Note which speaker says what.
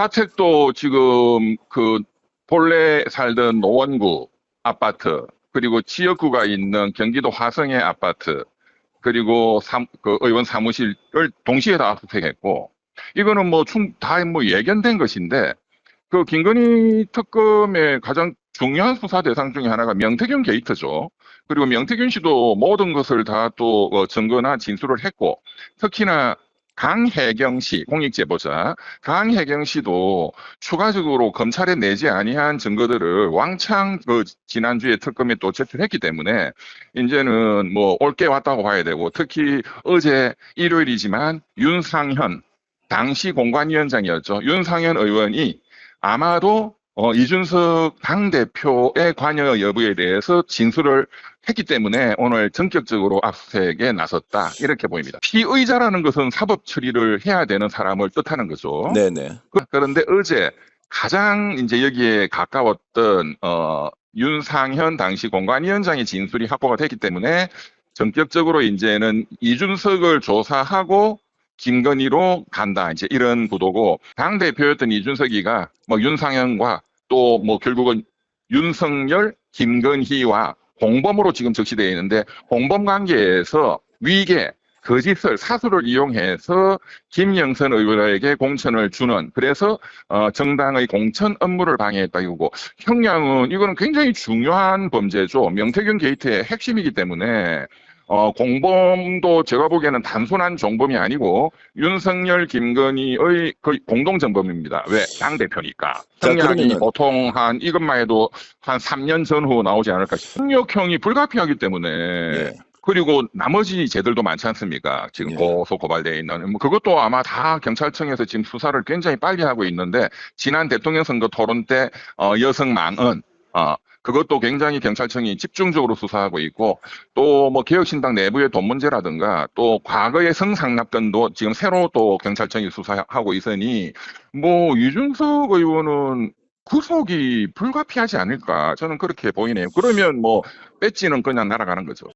Speaker 1: 사택도 지금 그 본래 살던 노원구 아파트 그리고 지역구가 있는 경기도 화성의 아파트 그리고 삼, 그 의원 사무실을 동시에 다 압수수색했고 이거는 뭐충다뭐 예견된 것인데 그 김건희 특검의 가장 중요한 수사 대상 중에 하나가 명태균 게이트죠. 그리고 명태균 씨도 모든 것을 다또 어, 증거나 진술을 했고 특히나 강혜경 씨 공익제보자 강혜경 씨도 추가적으로 검찰에 내지 아니한 증거들을 왕창 그 지난주에 특검에 또 제출했기 때문에 이제는 뭐 올게 왔다고 봐야 되고 특히 어제 일요일이지만 윤상현 당시 공관위원장이었죠. 윤상현 의원이 아마도 어, 이준석 당대표의 관여 여부에 대해서 진술을 했기 때문에 오늘 전격적으로 압수수색에 나섰다. 이렇게 보입니다. 피의자라는 것은 사법 처리를 해야 되는 사람을 뜻하는 거죠.
Speaker 2: 네네.
Speaker 1: 그- 그런데 어제 가장 이제 여기에 가까웠던 어, 윤상현 당시 공관위원장의 진술이 확보가 됐기 때문에 전격적으로 이제는 이준석을 조사하고 김건희로 간다. 이제 이런 구도고 당 대표였던 이준석이가 뭐 윤상현과 또 뭐 결국은 윤석열, 김건희와 공범으로 지금 적시되어 있는데 공범 관계에서 위계 거짓을 사수를 이용해서 김영선 의원에게 공천을 주는 그래서 어, 정당의 공천 업무를 방해했다 이거고 형량은 이거는 굉장히 중요한 범죄죠 명태균 게이트의 핵심이기 때문에 어, 공범도 제가 보기에는 단순한 정범이 아니고 윤석열 김건희의 거의 공동 정범입니다 왜 당 대표니까
Speaker 2: 자,
Speaker 1: 형량이 보통 한 이것만 해도 한 3년 전후 나오지 않을까 싶습니다 형력형이 불가피하기 때문에
Speaker 2: 예.
Speaker 1: 그리고 나머지 죄들도 많지 않습니까? 지금
Speaker 2: 예.
Speaker 1: 고소 고발되어 있는 뭐 그것도 아마 다 경찰청에서 지금 수사를 굉장히 빨리 하고 있는데 지난 대통령 선거 토론 때 어, 여성 망언 어, 그것도 굉장히 경찰청이 집중적으로 수사하고 있고 또 뭐 개혁신당 내부의 돈 문제라든가 또 과거의 성상납 건도 지금 새로 또 경찰청이 수사하고 있으니 뭐 이준석 의원은 구속이 불가피하지 않을까 저는 그렇게 보이네요. 그러면 뭐 배지는 그냥 날아가는 거죠.